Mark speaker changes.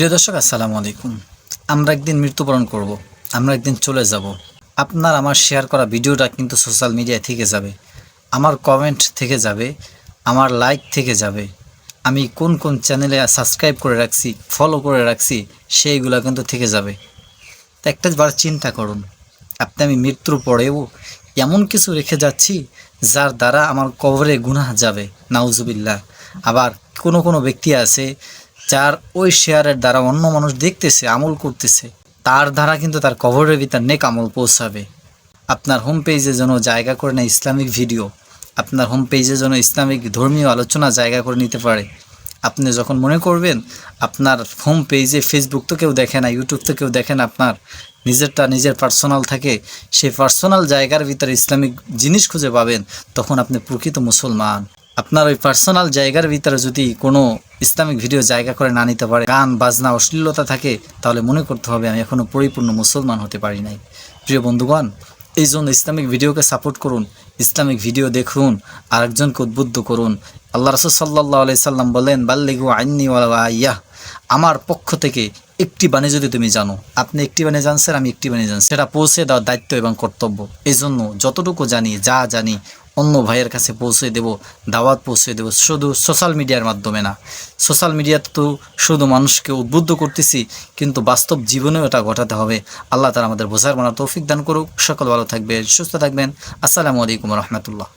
Speaker 1: প্রিয় দর্শক, আসসালামু আলাইকুম। আমরা একদিন মৃত্যুবরণ করব। আমরা একদিন চলে যাব। আপনার আমার শেয়ার করা ভিডিওটা কিন্তু সোশ্যাল মিডিয়ায় থেকে যাবে, আমার কমেন্ট থেকে যাবে, আমার লাইক থেকে যাবে। আমি কোন কোন চ্যানেলে সাবস্ক্রাইব করে রাখছি ফলো করে রাখছি, সেইগুলো কিন্তু থেকে যাবে। তো একটা বার চিন্তা করুন, আপনি আমি মৃত্যুর পরেও এমন কিছু রেখে যাচ্ছি যার দ্বারা আমার কবরে গুনাহ যাবে, নাউজুবিল্লাহ। আবার কোনো কোনো ব্যক্তি আছে যার ওই শেয়ারের দ্বারা অন্য মানুষ দেখতেছে, আমল করতেছে। তার দ্বারা কিন্তু তার কবরের ভিতর নেক আমল পৌঁছাবে। আপনার হোম পেজে যেন জায়গা করে নেয় ইসলামিক ভিডিও আপনার হোম পেজে যেন ইসলামিক ধর্মীয় আলোচনা জায়গা করে নিতে পারে। আপনি যখন মনে করবেন, আপনার হোম পেজে ফেসবুক তো কেউ দেখে না ইউটিউব তো কেউ দেখে না, আপনার নিজেরটা নিজের পার্সোনাল থাকে, সেই পার্সোনাল জায়গার ভিতরে ইসলামিক জিনিস খুঁজে পাবেন, তখন আপনি প্রকৃত মুসলমান। আপনার ওই পার্সোনাল জায়গার ভিতরে যদি কোনো ইসলামিক ভিডিও জায়গা করে না নিতে পারে, গান, বাজনা, অশ্লীলতা থাকে, তাহলে মনে করতে হবে আমি এখনও পরিপূর্ণ মুসলমান হতে পারি নাই। প্রিয় বন্ধুগণ, এই জন্য ইসলামিক ভিডিওকে সাপোর্ট করুন, ইসলামিক ভিডিও দেখুন, আরেকজনকে উদ্বুদ্ধ করুন। আল্লাহ রসুল সাল্লাহ আলাই সাল্লাম বলেন, বাল্লিগু আইনি ওয়াইয়াহ আমার পক্ষ থেকে একটি বাণী যদি তুমি জানো, আপনি একটি বাণী জানছেন, আমি একটি বাণী জানছি। সেটা পৌঁছে দেওয়ার দায়িত্ব এবং কর্তব্য। এই জন্য যতটুকু জানি, যা জানি অন্য ভাইয়ের কাছে পৌঁছে দেব, দাওয়াত পৌঁছে দেব, শুধু সোশ্যাল মিডিয়ার মাধ্যমে না। সোশ্যাল মিডিয়াতে তো শুধু মানুষকে উদ্বুদ্ধ করতেছি, কিন্তু বাস্তব জীবনেও এটা ঘটাতে হবে। আল্লাহ তারা আমাদের বোঝার মানা তৌফিক দান করুক। সকল ভালো থাকবে সুস্থ থাকবেন। আসসালামু আলাইকুম রহমতুল্লাহ।